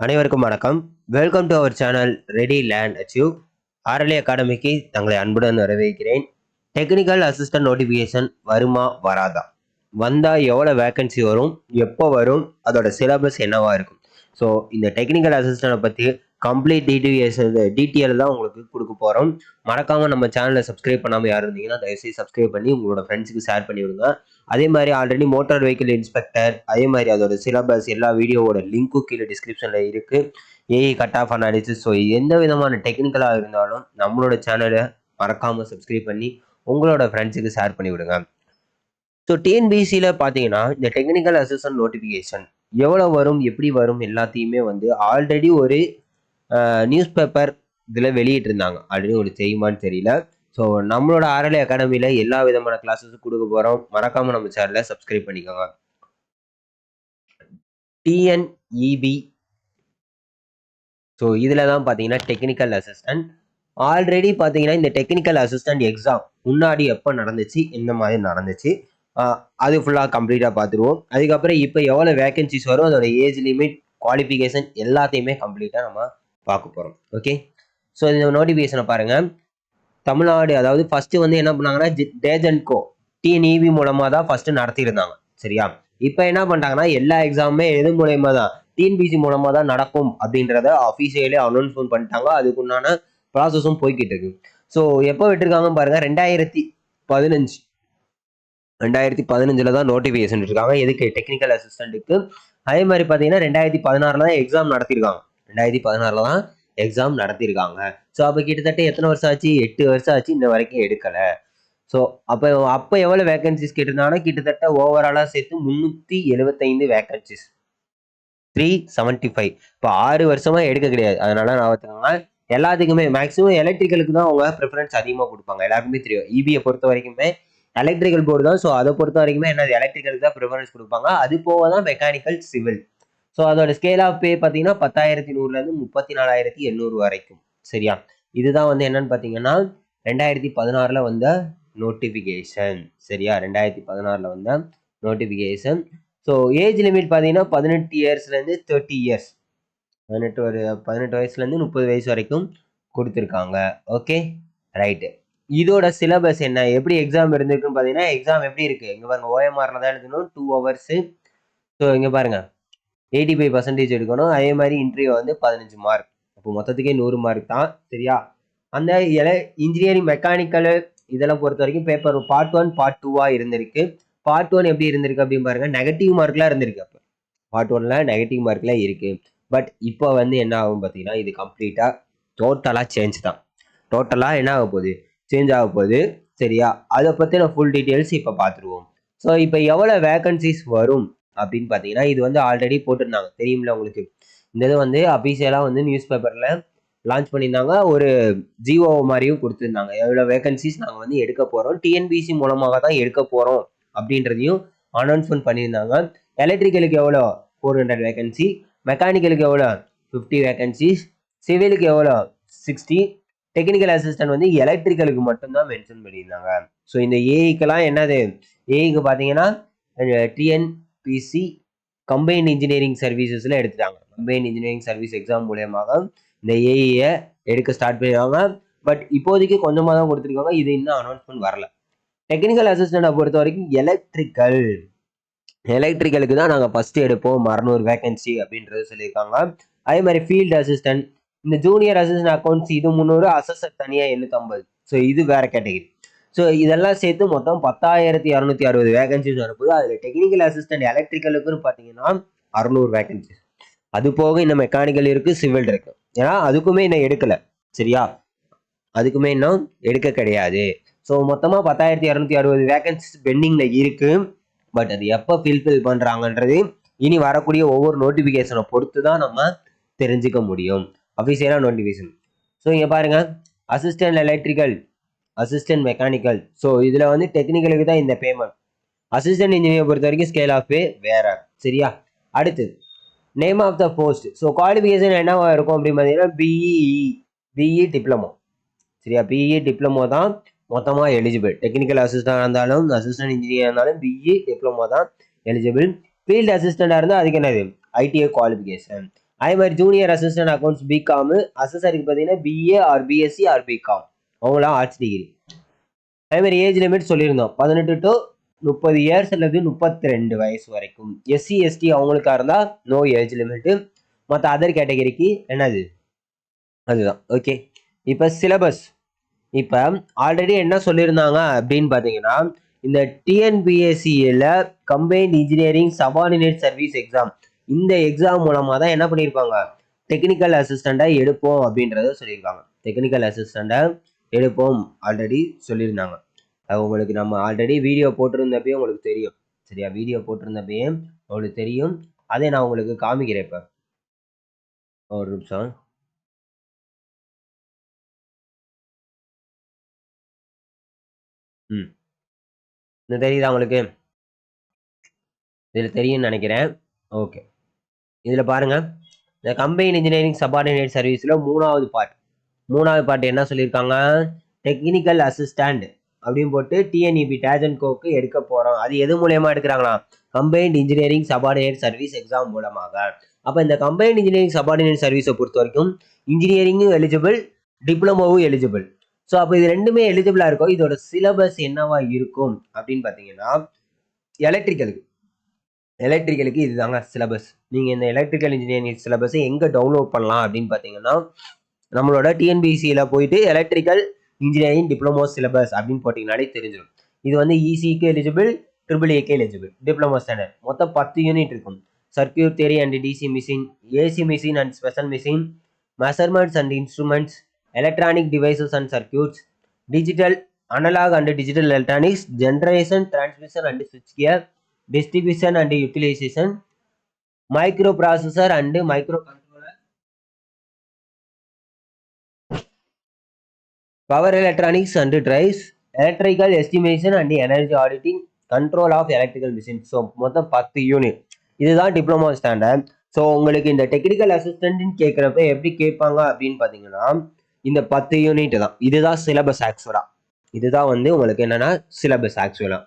அனைவருக்கும் வணக்கம். Welcome to our channel ready land achieve RLA அகாடமிக்கு தங்களை அன்புடன் வரவேற்கிறேன். டெக்னிக்கல் அசிஸ்டன்ட் நோட்டிஃபிகேஷன் வருமா வராதா? வந்தால் எவ்வளோ வேக்கன்சி வரும் எப்போ வரும் அதோட சிலபஸ் என்னவாக இருக்கும்? ஸோ இந்த டெக்னிக்கல் அசிஸ்டண்ட்டை பற்றி கம்ப்ளீட் டிடிஎஸ் டிடிஎல் தான் உங்களுக்கு கொடுக்க போகிறோம் மறக்காமல் நம்ம சேனலை சப்ஸ்கிரைப் பண்ணாமல் யார் இருந்தீங்கன்னா தயவுசெய்து சப்ஸ்கிரைப் பண்ணி உங்களோட ஃப்ரெண்ட்ஸுக்கு ஷேர் பண்ணி விடுங்க. அதே மாதிரி ஆல்ரெடி மோட்டார் வெஹிக்கிள் இன்ஸ்பெக்டர் அதே மாதிரி அதோட சிலபஸ் எல்லா வீடியோவோட லிங்க்கும் கீழே டிஸ்கிரிப்ஷனில் இருக்குது AI cut off analysis so எந்த விதமான டெக்னிக்கலாக இருந்தாலும் நம்மளோட சேனலை மறக்காமல் சப்ஸ்கிரைப் பண்ணி உங்களோட ஃப்ரெண்ட்ஸுக்கு ஷேர் பண்ணி விடுங்க. ஸோ டிஎன்பிசியில் பார்த்தீங்கன்னா இந்த டெக்னிக்கல் அசிஸ்டன்ட் நோட்டிஃபிகேஷன் எவ்வளோ வரும் எப்படி வரும் எல்லாத்தையுமே வந்து ஆல்ரெடி ஒரு நியூஸ் பேப்பர் இதில் வெளியிட்டிருந்தாங்க. அப்படின்னு ஒரு செய்யுமான்னு தெரியல. ஸோ நம்மளோட ஆர்எல்ஏ அகாடமியில் எல்லா விதமான கிளாஸஸும் கொடுக்க போகிறோம் மறக்காமல் நம்ம சேனலை சப்ஸ்கிரைப் பண்ணிக்கோங்க. டிஎன்இபி ஸோ இதில் தான் பார்த்தீங்கன்னா டெக்னிக்கல் அசிஸ்டன்ட் ஆல்ரெடி பார்த்தீங்கன்னா இந்த டெக்னிக்கல் அசிஸ்டன்ட் எக்ஸாம் முன்னாடி எப்போ நடந்துச்சு? இந்த மாதிரி நடந்துச்சு. அது ஃபுல்லாக கம்ப்ளீட்டாக பார்த்துருவோம் அதுக்கப்புறம் இப்போ எவ்வளோ வேகன்சிஸ் வரும் அதோட ஏஜ் லிமிட் குவாலிஃபிகேஷன் எல்லாத்தையுமே கம்ப்ளீட்டாக நம்ம பார்க்க போகிறோம் ஓகே ஸோ இந்த நோட்டிஃபிகேஷனை பாருங்கள் தமிழ்நாடு அதாவது ஃபஸ்ட்டு வந்து என்ன பண்ணாங்கன்னா டேஜென்ட்கோ கோ மூலமாக தான் ஃபஸ்ட்டு நடத்தியிருந்தாங்க. சரியா? இப்போ என்ன பண்ணிட்டாங்கன்னா எல்லா எக்ஸாமுமே எது மூலயமா தான்? டிஎன்பிசி மூலமாக தான் நடக்கும் அப்படின்றத அஃபீஷியலே அனௌன்ஸ்மெண்ட் பண்ணிட்டாங்க. அதுக்குண்டான ப்ராசஸும் போய்கிட்டு இருக்கு. ஸோ எப்போ விட்டுருக்காங்கன்னு பாருங்க. ரெண்டாயிரத்தி பதினஞ்சு. ரெண்டாயிரத்தி பதினஞ்சில் தான் நோட்டிஃபிகேஷன் இருக்காங்க எதுக்கு? டெக்னிக்கல் அசிஸ்டண்ட்டுக்கு அதே மாதிரி பார்த்தீங்கன்னா ரெண்டாயிரத்தி பதினாறில் தான் எக்ஸாம் நடத்திருக்காங்க ரெண்டாயிரத்தி பதினாறில் தான் எக்ஸாம் நடத்தியிருக்காங்க. ஸோ அப்போ கிட்டத்தட்ட எத்தனை வருஷம் ஆச்சு? எட்டு வருஷம் ஆச்சு இன்ன வரைக்கும் எடுக்கலை. ஸோ அப்போ அப்போ எவ்வளோ வேகன்சிஸ் கேட்டிருந்தாங்கன்னா கிட்டத்தட்ட ஓவராலாக சேர்த்து முந்நூற்றி எழுபத்தைந்து வேகன்சிஸ் த்ரீ செவன்ட்டி ஃபைவ் இப்போ ஆறு வருஷமாக எடுக்க கிடையாது. அதனால நான் பார்த்துக்கோங்க எல்லாத்துக்குமே மேக்ஸிமம் எலக்ட்ரிக்கலுக்கு தான் அவங்க ப்ரிஃபரன்ஸ் அதிகமாக கொடுப்பாங்க. எல்லாருக்குமே தெரியும். இபியை பொறுத்த வரைக்குமே எலக்ட்ரிக்கல் போர்டு தான். ஸோ அதை பொறுத்த வரைக்குமே என்னது எலக்ட்ரிக்கலுக்கு தான் ப்ரிஃபரன்ஸ் கொடுப்பாங்க. அது போக தான் மெக்கானிக்கல் சிவில் ஸோ அதோட ஸ்கேல் ஆஃப் பே பார்த்தீங்கன்னா பத்தாயிரத்தி நூறுலேருந்து முப்பத்தி நாலாயிரத்தி எண்ணூறு வரைக்கும். சரியா? இதுதான் வந்து என்னன்னு பார்த்தீங்கன்னா ரெண்டாயிரத்தி பதினாறில் வந்த நோட்டிஃபிகேஷன் சரியா? ரெண்டாயிரத்தி பதினாறில் வந்த நோட்டிஃபிகேஷன் ஸோ ஏஜ் லிமிட் பார்த்தீங்கன்னா பதினெட்டு இயர்ஸ்லேருந்து தேர்ட்டி இயர்ஸ் பதினெட்டு ஒரு பதினெட்டு வயசுலேருந்து முப்பது வயசு வரைக்கும் கொடுத்துருக்காங்க. ஓகே ரைட்டு இதோட சிலபஸ் என்ன? எப்படி எக்ஸாம் இருந்திருக்குன்னு பார்த்தீங்கன்னா எக்ஸாம் எப்படி இருக்குது இங்கே பாருங்கள் ஓஎம்ஆரில் தான் எழுதணும். டூ ஹவர்ஸு ஸோ இங்கே பாருங்கள் எயிட்டி ஃபைவ் பர்சன்டேஜ் எடுக்கணும். அதே மாதிரி இன்டர்வியூ வந்து பதினஞ்சு மார்க் அப்போ மொத்தத்துக்கே நூறு மார்க் தான். சரியா? அந்த எல இன்ஜினியரிங் மெக்கானிக்கல் இதெல்லாம் பொறுத்த வரைக்கும் பேப்பர் பார்ட் ஒன் பார்ட் டூவாக இருந்திருக்கு. பார்ட் ஒன் எப்படி இருந்திருக்கு அப்படின்னு பாருங்க. நெகட்டிவ் மார்க்லாம் இருந்திருக்கு அப்போ. பார்ட் ஒன்ல நெகட்டிவ் மார்க்லாம் இருக்கு. பட் இப்போ வந்து என்ன ஆகும் பார்த்தீங்கன்னா இது கம்ப்ளீட்டாக டோட்டலாக சேஞ்ச் தான். டோட்டலாக என்ன ஆக போகுது? சேஞ்ச் ஆக போகுது. சரியா? அதை பற்றின ஃபுல் டீட்டெயில்ஸ் இப்போ பார்த்துருவோம். ஸோ இப்போ எவ்வளோ வேகன்சிஸ் வரும்? அப்படின்னு பார்த்தீங்கன்னா இது வந்து ஆல்ரெடி போட்டிருந்தாங்க. தெரியும்ல உங்களுக்கு? இந்த இது வந்து அபிஷியலாக வந்து நியூஸ் பேப்பரில் லான்ச் பண்ணியிருந்தாங்க. ஒரு ஜிஓ மாதிரியும் கொடுத்துருந்தாங்க. எவ்வளோ வேகன்சிஸ் நாங்கள் வந்து எடுக்க போகிறோம் டிஎன்பிசி மூலமாக தான் எடுக்க போகிறோம் அப்படின்றதையும் அனௌன்ஸ்மெண்ட் பண்ணியிருந்தாங்க. எலக்ட்ரிக்கலுக்கு எவ்வளோ? ஃபோர் ஹண்ட்ரட் வேகன்சி மெக்கானிக்கலுக்கு எவ்வளோ? ஃபிஃப்டி வேகன்சிஸ் சிவிலுக்கு எவ்வளோ? சிக்ஸ்டி டெக்னிக்கல் அசிஸ்டன்ட் வந்து எலக்ட்ரிக்கலுக்கு மட்டும்தான் மென்ஷன் பண்ணியிருந்தாங்க. ஸோ இந்த ஏஐக்கெல்லாம் என்னது? ஏஐக்கு பார்த்தீங்கன்னா பிசி கம்பைன் இன்ஜினியரிங் சர்வீசஸில் எடுத்துட்டாங்க. கம்பைன் இன்ஜினியரிங் சர்வீஸ் எக்ஸாம் மூலயமாக இந்த ஏஐயை எடுக்க ஸ்டார்ட் பண்ணிடுவாங்க பட் இப்போதைக்கு கொஞ்சமாக தான் கொடுத்துருக்காங்க. இது இன்னும் அனௌன்ஸ்மெண்ட் வரல. டெக்னிக்கல் அசிஸ்டண்ட்டை பொறுத்த வரைக்கும் எலக்ட்ரிக்கல் எலக்ட்ரிக்கலுக்கு தான் நாங்கள் ஃபஸ்ட்டு எடுப்போம். அறநூறு வேகன்சி அப்படின்றது சொல்லியிருக்காங்க. அதே மாதிரி ஃபீல்டு அசிஸ்டன்ட் இந்த ஜூனியர் அசிஸ்டன்ட் அக்கௌண்ட்ஸ் இது முந்நூறு அசஸ்டர் தனியாக எண்ணூற்றம்பது ஸோ இது வேறு கேட்டகிரி ஸோ இதெல்லாம் சேர்த்து மொத்தம் பத்தாயிரத்தி இரநூத்தி அறுபது வேகன்சிஸ் வரப்போது அதில் டெக்னிக்கல் அசிஸ்டன்ட் எலக்ட்ரிக்கலுக்குன்னு பார்த்தீங்கன்னா அறுநூறு வேகன்சிஸ் அது போக இன்னும் மெக்கானிக்கல் இருக்குது சிவில் இருக்குது ஏன்னா அதுக்குமே இன்னும் எடுக்கலை. சரியா? அதுக்குமே இன்னும் எடுக்க கிடையாது. ஸோ மொத்தமாக பத்தாயிரத்தி இரநூத்தி அறுபது வேகன்சிஸ் பெண்டிங்கில் இருக்குது பட் அது எப்போ ஃபில்ஃபில் பண்ணுறாங்கன்றது இனி வரக்கூடிய ஒவ்வொரு நோட்டிஃபிகேஷனை பொறுத்து தான் நம்ம தெரிஞ்சுக்க முடியும். அஃபிஷியலாக நோட்டிஃபிகேஷன் ஸோ இங்கே பாருங்கள் assistant electrical assistant mechanical so இதில் வந்து டெக்னிக்கலுக்கு தான் இந்த பேமெண்ட் அசிஸ்டன்ட் இன்ஜினியர் பொறுத்த வரைக்கும் ஸ்கேல் ஆஃப் பே வேற. சரியா? அடுத்து name of the post so qualification என்னவா இருக்கும் அப்படின்னு பார்த்தீங்கன்னா பிஇ பிஇ டிப்ளமோ சரியா? பிஇ டிப்ளமோ தான் மொத்தமாக எலிஜிபிள் டெக்னிக்கல் அசிஸ்டண்டாக இருந்தாலும் அசிஸ்டன்ட் இன்ஜினியர் இருந்தாலும் பிஇ டிப்ளமோ தான் எலிஜிபிள் ஃபீல்டு அசிஸ்டண்டாக இருந்தால் அதுக்கு என்னது? ஐடிஐ குவாலிஃபிகேஷன் அதே மாதிரி ஜூனியர் அசிஸ்டன்ட் அக்கௌண்ட்ஸ் பிகாம் அசஸருக்கு பார்த்தீங்கன்னா BA or BSc or BCom அவங்களாம் ஆர்ட்ஸ் டிகிரி அதே மாதிரி ஏஜ் லிமிட் சொல்லியிருந்தோம். பதினெட்டு டு முப்பது இயர்ஸ் அல்லது முப்பத்தி ரெண்டு வயசு வரைக்கும். எஸ்சி எஸ்டி அவங்களுக்காக இருந்தால் நோ ஏஜ் லிமிட்டு மற்ற அதர் கேட்டகரிக்கு என்னது? அதுதான். ஓகே இப்போ சிலபஸ் இப்போ ஆல்ரெடி என்ன சொல்லியிருந்தாங்க அப்படின்னு பார்த்தீங்கன்னா இந்த டிஎன்பிஎஸ்சியில் combined engineering subordinate service exam இந்த எக்ஸாம் மூலமாக தான் என்ன பண்ணியிருப்பாங்க? டெக்னிக்கல் அசிஸ்டண்ட்டை எடுப்போம் அப்படின்றத சொல்லியிருக்காங்க. டெக்னிக்கல் அசிஸ்டண்ட்டை எடுப்போம் ஆல்ரெடி சொல்லியிருந்தாங்க. அது உங்களுக்கு நம்ம ஆல்ரெடி வீடியோ போட்டிருந்தப்பயே உங்களுக்கு தெரியும். சரியா? வீடியோ போட்டிருந்தப்பயே உங்களுக்கு தெரியும். அதை நான் உங்களுக்கு காமிக்கிறேன் இப்போ. ஒரு நிமிஷம். ம். இது தெரியுதா உங்களுக்கு? இதில் தெரியும்னு நினைக்கிறேன். ஓகே இதில் பாருங்க. இந்த கம்பைன் இன்ஜினியரிங் சபார்டினேட் சர்வீஸில் மூணாவது பார்ட் மூணாவது பாட்டு என்ன சொல்லியிருக்காங்க? டெக்னிக்கல் அசிஸ்டண்ட் அப்படின்னு போட்டு டிஎன்இபி டேஜன் கோக்கு எடுக்க போகிறோம் அது எது மூலயமா எடுக்கிறாங்களா combined engineering subordinate service exam மூலமாக. அப்போ இந்த கம்பைன்ட் இன்ஜினியரிங் சபார்டினேட் சர்வீஸை பொறுத்த வரைக்கும் இன்ஜினியரிங்கும் எலிஜிபிள் டிப்ளமோவும் எலிஜிபிள் ஸோ அப்போ இது ரெண்டுமே எலிஜிபிளாக இருக்கும் இதோட சிலபஸ் என்னவா இருக்கும் அப்படின்னு பார்த்தீங்கன்னா எலக்ட்ரிக்கலுக்கு எலக்ட்ரிக்கலுக்கு இதுதாங்க சிலபஸ் நீங்கள் இந்த எலக்ட்ரிக்கல் இன்ஜினியரிங் சிலபஸை எங்கே டவுன்லோட் பண்ணலாம் அப்படின்னு பார்த்தீங்கன்னா நம்மளோட டிஎன்பிசியில் போயிட்டு எலக்ட்ரிக்கல் இன்ஜினியரிங் டிப்ளமோ சிலபஸ் அப்படின்னு போட்டிங்கனாலே தெரிஞ்சிடும். இது வந்து இசிக்கு எலிஜிபிள் ட்ரிபிள் ஏக்கு எலிஜிபிள் டிப்ளமோ ஸ்டாண்டர்ட் மொத்தம் பத்து யூனிட் இருக்கும். Circuit theory and DC machine AC machine and special machine measurements and instruments electronic devices and circuits digital analog and digital electronics generation transmission and சுவிட்ச் gear distribution and utilisation micro processor and micro power electronics and drives electrical estimation and energy auditing control of electrical machine so மொத்தம் பத்து unit இதுதான் diploma standard so உங்களுக்கு இந்த technical அசிஸ்டன்ட்னு கேட்குறப்ப எப்படி கேட்பாங்க அப்படின்னு பார்த்தீங்கன்னா இந்த பத்து யூனிட் தான். இதுதான் சிலபஸ் ஆக்சுவலாக இதுதான் வந்து உங்களுக்கு என்னென்னா சிலபஸ் ஆக்சுவலாக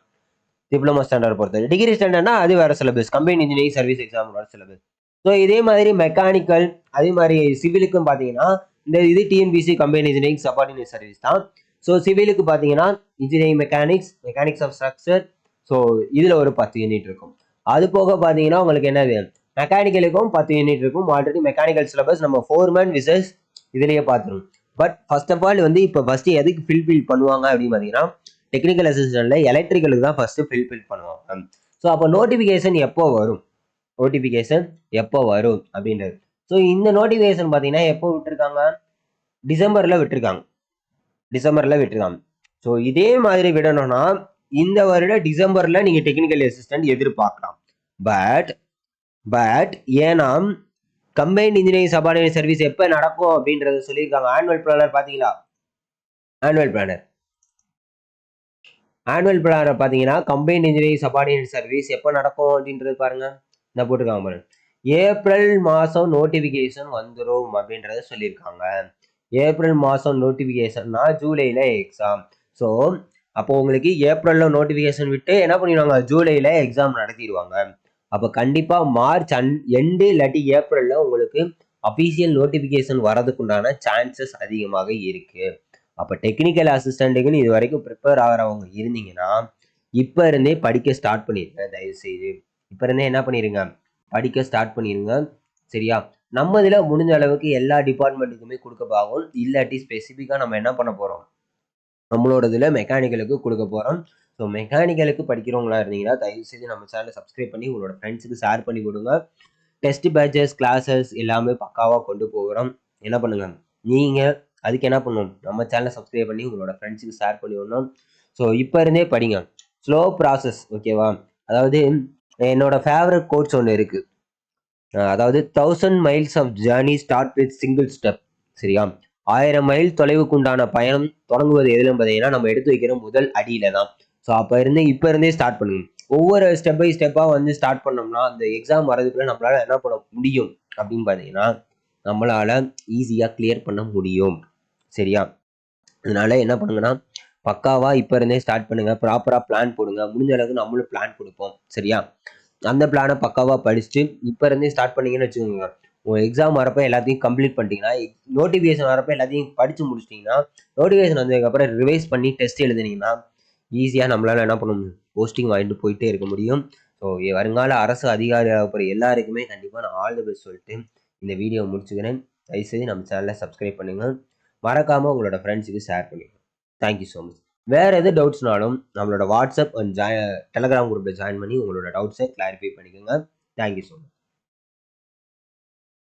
டிப்ளமோ ஸ்டாண்டர்ட் பொறுத்தவரை. டிகிரி ஸ்டாண்டர்ட்னா அது வேற சிலபஸ் கம்பெனி இன்ஜினியரிங் சர்வீஸ் எக்ஸாமோட சிலபஸ் ஸோ இதே மாதிரி மெக்கானிக்கல் அதே மாதிரி சிவிலுக்கும் பார்த்தீங்கன்னா இந்த இது TNPC company engineering subordinate service தான். ஸோ சிவிலுக்கு பார்த்தீங்கன்னா engineering mechanics mechanics of structure so இதில் ஒரு பத்து யூனிட் இருக்கும். அது போக பார்த்தீங்கன்னா உங்களுக்கு என்னது? மெக்கானிக்கலுக்கும் பத்து யூனிட் இருக்கும். ஆல்ரெடி மெக்கானிக்கல் சிலபஸ் நம்ம ஃபோர்மேன் விசஸ் இதுலேயே பார்த்துரும். பட் ஃபர்ஸ்ட் ஆஃப் ஆல் வந்து இப்போ ஃபர்ஸ்ட் எதுக்கு ஃபில்ஃபில் பண்ணுவாங்க அப்படின்னு பார்த்தீங்கன்னா டெக்னிக்கல் அசிஸ்டன்ட்ல எலக்ட்ரிக்கலுக்கு தான் ஃபர்ஸ்ட் ஃபில்ஃபில் பண்ணுவாங்க. ஸோ அப்போ நோட்டிஃபிகேஷன் எப்போ வரும்? நோட்டிஃபிகேஷன் எப்போ வரும்? அப்படின்றது. ஸோ இந்த நோட்டிஃபிகேஷன் பார்த்தீங்கன்னா எப்போ விட்டுருக்காங்க? டிசம்பரில் விட்டுருக்காங்க. டிசம்பரில் விட்டுருக்காங்க. ஸோ இதே மாதிரி விடணும்னா இந்த வருட டிசம்பரில் நீங்கள் டெக்னிக்கல் அசிஸ்டன்ட் எதிர்பார்க்கலாம். பட் பட் ஏன்னா கம்பைன்ட் இன்ஜினியரிங் சபார்டினேட் சர்வீஸ் எப்போ நடக்கும் அப்படின்றத சொல்லியிருக்காங்க. ஆனுவல் பிளானர் பார்த்தீங்களா ஆனுவல் பிளானர் ஆனுவல் பிளானர் பார்த்தீங்கன்னா கம்பைன்ட் இன்ஜினியரிங் சபார்டினேட் சர்வீஸ் எப்போ நடக்கும் அப்படின்றது பாருங்க. நான் போட்டிருக்காங்க பாருங்கள் ஏப்ரல் மாதம் நோட்டிஃபிகேஷன் வந்துடும் அப்படின்றத சொல்லியிருக்காங்க. ஏப்ரல் மாதம் நோட்டிஃபிகேஷன்னா ஜூலையில் எக்ஸாம் ஸோ அப்போ உங்களுக்கு ஏப்ரலில் நோட்டிஃபிகேஷன் விட்டு என்ன பண்ணிடுவாங்க? ஜூலையில் எக்ஸாம் நடத்திடுவாங்க. அப்போ கண்டிப்பாக மார்ச் அன் எண்டு இல்லாட்டி ஏப்ரலில் உங்களுக்கு அஃபீஷியல் நோட்டிஃபிகேஷன் வரதுக்குண்டான சான்சஸ் அதிகமாக இருக்குது அப்போ டெக்னிக்கல் அசிஸ்டண்ட்டுக்குன்னு இது வரைக்கும் ப்ரிப்பேர் ஆகிறவங்க இருந்தீங்கன்னா இப்போ இருந்தே படிக்க ஸ்டார்ட் பண்ணிடுங்க தயவுசெய்து. இப்போ இருந்தே என்ன பண்ணிடுங்க படிக்க ஸ்டார்ட் பண்ணிடுங்க சரியா? நம்ம இதில் முடிஞ்ச அளவுக்கு எல்லா டிபார்ட்மெண்ட்டுக்குமே கொடுக்க பார்க்கும் இல்லாட்டி ஸ்பெசிஃபிக்காக நம்ம என்ன பண்ண போகிறோம் நம்மளோட இதில் மெக்கானிக்கலுக்கு கொடுக்க போகிறோம் ஸோ மெக்கானிக்கலுக்கு படிக்கிறவங்களா இருந்தீங்கன்னா தயவு செய்து நம்ம சேனலை சப்ஸ்கிரைப் பண்ணி உங்களோட ஃப்ரெண்ட்ஸுக்கு ஷேர் பண்ணி கொடுங்க. டெஸ்ட் பேட்சஸ் கிளாஸஸ் எல்லாமே பக்காவாக கொண்டு போகிறோம். என்ன பண்ணுங்க? நீங்கள் அதுக்கு என்ன பண்ணணும்? நம்ம சேனலை சப்ஸ்கிரைப் பண்ணி உங்களோட ஃப்ரெண்ட்ஸுக்கு ஷேர் பண்ணி விடணும். ஸோ இப்போ இருந்தே படிங்க. ஸ்லோ ப்ராசஸ் ஓகேவா அதாவது என்னோட ஃபேவரட் கோட்ஸ் ஒன்று இருக்குது அதாவது thousand miles of journey start with single step சரியா? ஆயிரம் மைல் தொலைவுக்கு உண்டான பயணம் தொடங்குவது எதுல பார்த்தீங்கன்னா நம்ம எடுத்து வைக்கிற முதல் அடியில தான். ஸோ அப்போ இருந்து இப்போ இருந்தே ஸ்டார்ட் பண்ணுங்க. ஒவ்வொரு ஸ்டெப் பை ஸ்டெப்பாக வந்து ஸ்டார்ட் பண்ணோம்னா அந்த எக்ஸாம் வரதுக்குள்ள நம்மளால என்ன பண்ண முடியும் அப்படின்னு பார்த்தீங்கன்னா நம்மளால ஈஸியாக கிளியர் பண்ண முடியும். சரியா? அதனால என்ன பண்ணுங்கன்னா பக்காவாக இப்போ இருந்தே ஸ்டார்ட் பண்ணுங்கள் ப்ராப்பராக பிளான் போடுங்க. முடிஞ்ச அளவுக்கு நம்மளும் பிளான் கொடுப்போம். சரியா? அந்த பிளானை பக்காவாக படிச்சுட்டு இப்போ இருந்தே ஸ்டார்ட் பண்ணீங்கன்னு வச்சுக்கோங்க. உங்கள் எக்ஸாம் வரப்போ எல்லாத்தையும் கம்ப்ளீட் பண்ணிட்டீங்கன்னா நோட்டிஃபிகேஷன் வரப்போ எல்லாத்தையும் படித்து முடிச்சிட்டிங்கன்னா நோட்டிஃபிகேஷன் வந்ததுக்கப்புறம் ரிவைஸ் பண்ணி டெஸ்ட் எழுதுனீங்கன்னா ஈஸியாக நம்மளால் என்ன பண்ண முடியும்? போஸ்டிங் வாங்கிட்டு போயிட்டே இருக்க முடியும். ஸோ வருங்கால அரசு அதிகாரியாக போகிற எல்லாருக்குமே கண்டிப்பாக நான் ஆல் தி பெஸ்ட் சொல்லிட்டு இந்த வீடியோ முடிச்சுக்கிறேன். தயவுசெய்து நம்ம சேனலை சப்ஸ்கிரைப் பண்ணுங்கள் மறக்காமல் உங்களோட ஃப்ரெண்ட்ஸுக்கு ஷேர் பண்ணுங்கள் தேங்க்யூ ஸோ மச் வேறு எது டவுட்ஸ்னாலும் நம்மளோட வாட்ஸ்அப் அண்ட் ஜாய் டெலகிராம் குரூப்பில் ஜாயின் பண்ணி உங்களோட டவுட்ஸை கிளாரிஃபை பண்ணிக்கோங்க. Thank you so much